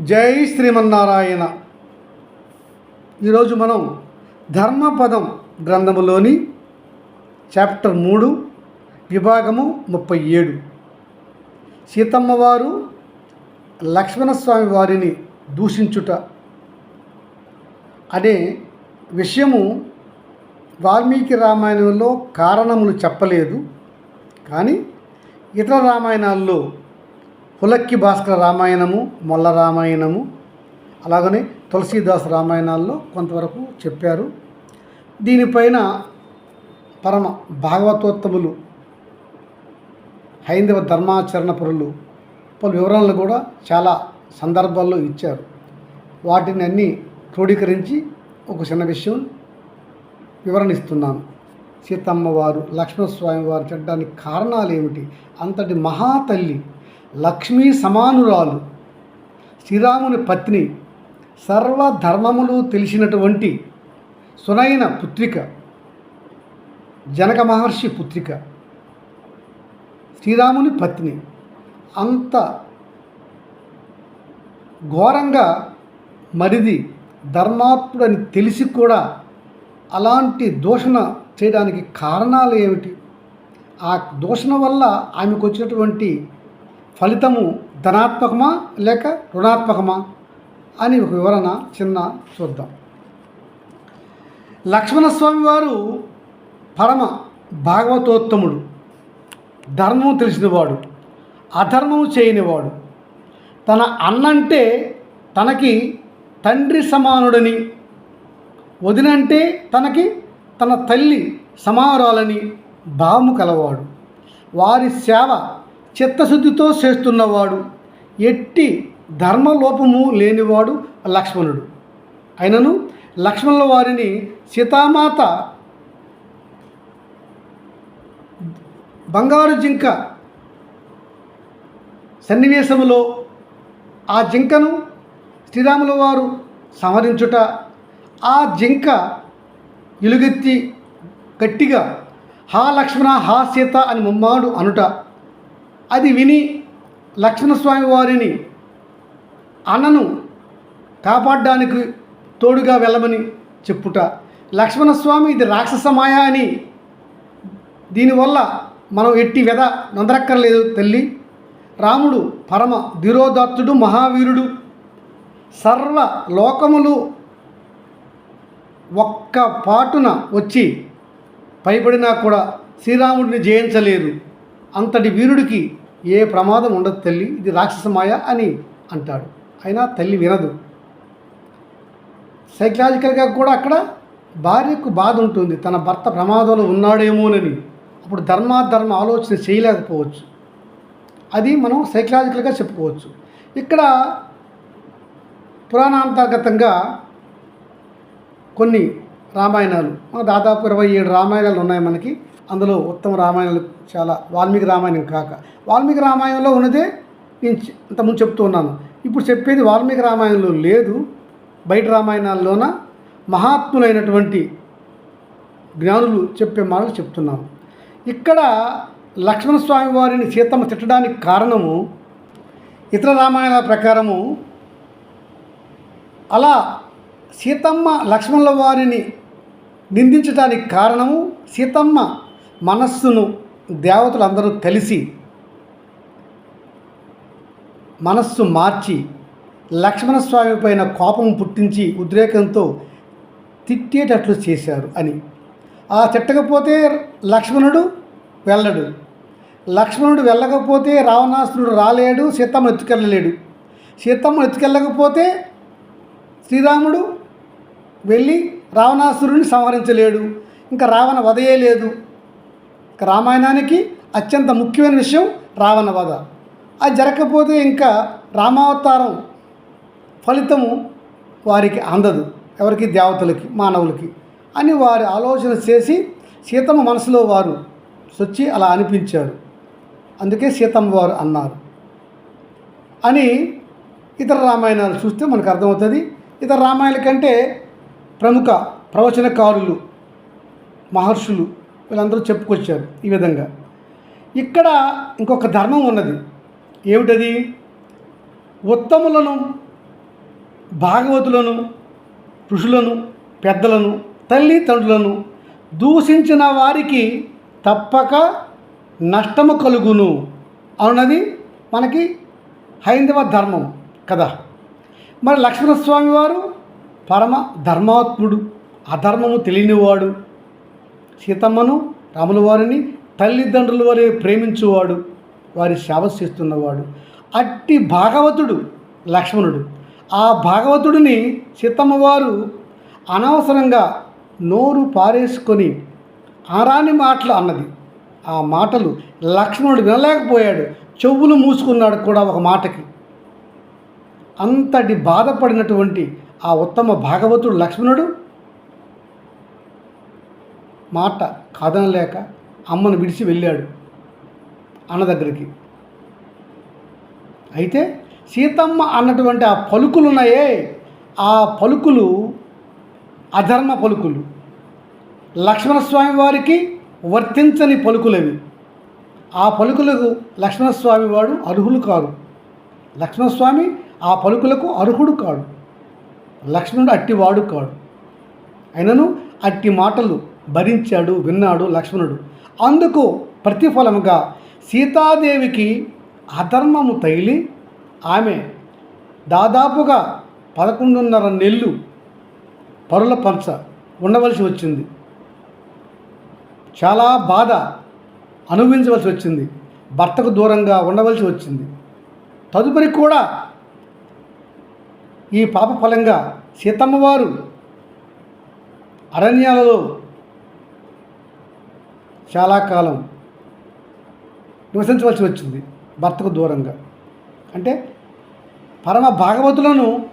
జై శ్రీమన్నారాయణ. ఈరోజు మనం ధర్మపదం గ్రంథములోని చాప్టర్ మూడు విభాగము ముప్పై ఏడు. సీతమ్మవారు లక్ష్మణస్వామి వారిని దూషించుట. అనే విషయము వాల్మీకి రామాయణంలో కారణములు చెప్పలేదు. కానీ ఇతర రామాయణాల్లో హులక్కి భాస్కర రామాయణము మొల్ల రామాయణము అలాగనే తులసీదాస్ రామాయణాల్లో కొంతవరకు చెప్పారు. దీనిపైన పరమ భాగవతోత్తములు హైందవ ధర్మాచరణ పరులు పలు వివరణలు కూడా చాలా సందర్భాల్లో ఇచ్చారు. వాటిని అన్నీ క్రోడీకరించి ఒక చిన్న విషయం వివరణిస్తున్నాను. సీతమ్మ వారు లక్ష్మణస్వామి వారు చెడ్డానికి కారణాలు ఏమిటి అంతటి మహాతల్లి లక్ష్మీ సమానురాలు. శ్రీరాముని పత్ని సర్వధర్మములు తెలిసినటువంటి సునైన పుత్రిక జనక మహర్షి పుత్రిక శ్రీరాముని పత్ని. అంత ఘోరంగా మరిది ధర్మాత్ముడని తెలిసి కూడా అలాంటి దూషణ చేయడానికి కారణాలు ఏమిటి ఆ దూషణ వల్ల ఆమెకు వచ్చినటువంటి ఫలితము ధనాత్మకమా లేక రుణాత్మకమా అని ఒక వివరణ చిన్న చూద్దాం. లక్ష్మణస్వామి వారు పరమ భాగవతోత్తముడు. ధర్మం తెలిసినవాడు అధర్మం చేయనివాడు. తన అన్నంటే తనకి తండ్రి సమానుడని వదినంటే తనకి తన తల్లి సమానురాలని భావము కలవాడు. వారి సేవ చిత్తశుద్ధితో చేస్తున్నవాడు ఎట్టి ధర్మలోపము లేనివాడు లక్ష్మణుడు. అయినను లక్ష్మణుల వారిని సీతామాత బంగారు జింక సన్నివేశములో ఆ జింకను శ్రీరాముల వారు సంహరించుట ఆ జింక ఇలుగెత్తి గట్టిగా హా లక్ష్మణ హా సీత అని ముమ్మాడు అనుట అది విని లక్ష్మణస్వామి వారిని అన్నను కాపాడడానికి తోడుగా వెళ్ళమని చెప్పుట. లక్ష్మణస్వామి ఇది రాక్షస మాయ అని దీనివల్ల మనం ఎట్టి వెద నొందరక్కర్లేదు తల్లి. రాముడు పరమ ధిరోదత్తుడు మహావీరుడు. సర్వ లోకములు ఒక్క పాటున వచ్చి పైబడినా కూడా శ్రీరాముడిని జయించలేరు. అంతటి వీరుడికి ఏ ప్రమాదం ఉండదు తల్లి ఇది రాక్షసమాయ అని అంటాడు. అయినా తల్లి వినదు. సైకలాజికల్గా కూడా అక్కడ భార్యకు బాధ ఉంటుంది. తన భర్త ప్రమాదంలో ఉన్నాడేమోనని అప్పుడు ధర్మాధర్మ ఆలోచన చేయలేకపోవచ్చు. అది మనం సైకలాజికల్గా చెప్పుకోవచ్చు. ఇక్కడ పురాణాంతర్గతంగా కొన్ని రామాయణాలు దాదాపు ఇరవై ఏడు రామాయణాలు ఉన్నాయి మనకి. అందులో ఉత్తమ రామాయణాలు చాలా వాల్మీకి రామాయణం కాక. వాల్మీకి రామాయణంలో ఉన్నదే నేను చె- ఇంతకుముందు చెప్తూ ఉన్నాను. ఇప్పుడు చెప్పేది వాల్మీకి రామాయణంలో లేదు. బయట రామాయణాల్లోన మహాత్ములైనటువంటి జ్ఞానులు చెప్పే మాటలు చెప్తున్నాను. ఇక్కడ లక్ష్మణ స్వామి వారిని సీతమ్మ తిట్టడానికి కారణము ఇతర రామాయణాల ప్రకారము అలా సీతమ్మ లక్ష్మణుల వారిని నిందించడానికి కారణము సీతమ్మ మనస్సును దేవతలందరూ కలిసి మనస్సు మార్చి లక్ష్మణస్వామి పైన కోపం పుట్టించి ఉద్రేకంతో తిట్టేటట్లు చేశారు అని. ఆ తిట్టకపోతే లక్ష్మణుడు వెళ్ళడు. లక్ష్మణుడు వెళ్ళకపోతే రావణాసురుడు రాలేడు సీతమ్మ ఎత్తుకెళ్ళలేడు. సీతమ్మ ఎత్తుకెళ్ళకపోతే శ్రీరాముడు వెళ్ళి రావణాసురుడిని సంహరించలేడు. ఇంకా రావణ వదయలేదు లేదు. రామాయణానికి అత్యంత ముఖ్యమైన విషయం రావణ వధ అది జరగకపోతే ఇంకా రామావతారం ఫలితము వారికి అందదు. ఎవరికి? దేవతలకి మానవులకి అని వారి ఆలోచన చేసి సీతమ్మ మనసులో వారు సొచ్చి అలా అనిపించారు. అందుకే సీతమ్మ వారు అన్నారు. అని ఇతర రామాయణాలు చూస్తే మనకు అర్థమవుతుంది. ఇతర రామాయణాల కంటే ప్రముఖ ప్రవచనకారులు మహర్షులు వీళ్ళందరూ చెప్పుకొచ్చారు ఈ విధంగా. ఇక్కడ ఇంకొక ధర్మం ఉన్నది. ఏమిటది? ఉత్తములను భాగవతులను ఋషులను పెద్దలను తల్లి తండ్రులను దూషించిన వారికి తప్పక నష్టము కలుగును అన్నది మనకి హైందవ ధర్మం కదా. మరి లక్ష్మణస్వామి వారు పరమ ధర్మాత్ముడు అధర్మము తెలియనివాడు. సీతమ్మను రాముల వారిని తల్లిదండ్రుల వరే ప్రేమించువాడు వారి సేవ చేస్తున్నవాడు. అట్టి భాగవతుడు లక్ష్మణుడు. ఆ భాగవతుడిని సీతమ్మ వారు అనవసరంగా నోరు పారేసుకొని ఆరాని మాటలు అన్నది. ఆ మాటలు లక్ష్మణుడు వినలేకపోయాడు. చెవులు మూసుకున్నాడు కూడా ఒక మాటకి. అంతటి బాధపడినటువంటి ఆ ఉత్తమ భాగవతుడు లక్ష్మణుడు మాట కాదనలేక అమ్మను విడిచి వెళ్ళాడు అన్న దగ్గరికి. అయితే సీతమ్మ అన్నటువంటి ఆ పలుకులు ఉన్నాయే ఆ పలుకులు అధర్మ పలుకులు. లక్ష్మణస్వామి వారికి వర్తించని పలుకులవి. ఆ పలుకులకు లక్ష్మణస్వామి వాడు అర్హులు కాదు లక్ష్మణస్వామి ఆ పలుకులకు అర్హుడు కాడు. లక్ష్మణుడు అట్టివాడు కాడు. అయినను అట్టి మాటలు భరించాడు విన్నాడు లక్ష్మణుడు. అందుకు ప్రతిఫలముగా సీతాదేవికి అధర్మము తగిలి ఆమె దాదాపుగా పదకొండున్నర నెల్లు పరుల పంచ ఉండవలసి వచ్చింది. చాలా బాధ అనుభవించవలసి వచ్చింది. భర్తకు దూరంగా ఉండవలసి వచ్చింది. తదుపరి కూడా ఈ పాప ఫలంగా సీతమ్మవారు అరణ్యాలలో చాలా కాలం నివసించవలసి వచ్చింది భర్తకు దూరంగా. అంటే పరమ భాగవతులను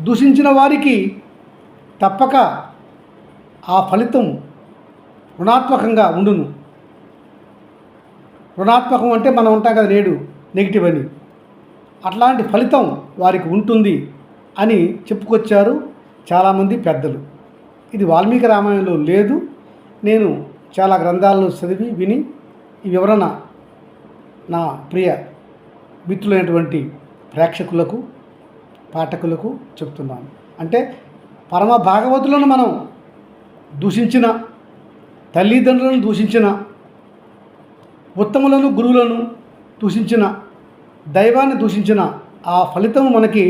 దూషించిన వారికి తప్పక ఆ ఫలితం రుణాత్మకంగా ఉండును. రుణాత్మకం అంటే మనం ఉంటాం కదా నేడు నెగిటివ్ అని. అట్లాంటి ఫలితం వారికి ఉంటుంది అని చెప్పుకొచ్చారు చాలామంది పెద్దలు. ఇది వాల్మీకి రామాయణంలో లేదు. నేను చాలా గ్రంథాలను చదివి విని ఈ వివరణ నా ప్రియ మిత్రులైనటువంటి ప్రేక్షకులకు పాఠకులకు చెప్తున్నాను అంటే పరమ భాగవతులను మనం దూషించిన తల్లిదండ్రులను దూషించిన ఉత్తములను గురువులను దూషించిన దైవాన్ని దూషించిన ఆ ఫలితం మనకి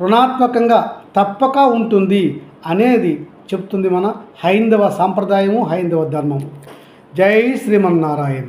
రుణాత్మకంగా తప్పక ఉంటుంది అనేది చెప్తుంది మన హైందవ సాంప్రదాయము హైందవ ధర్మము. జై శ్రీమన్నారాయణ.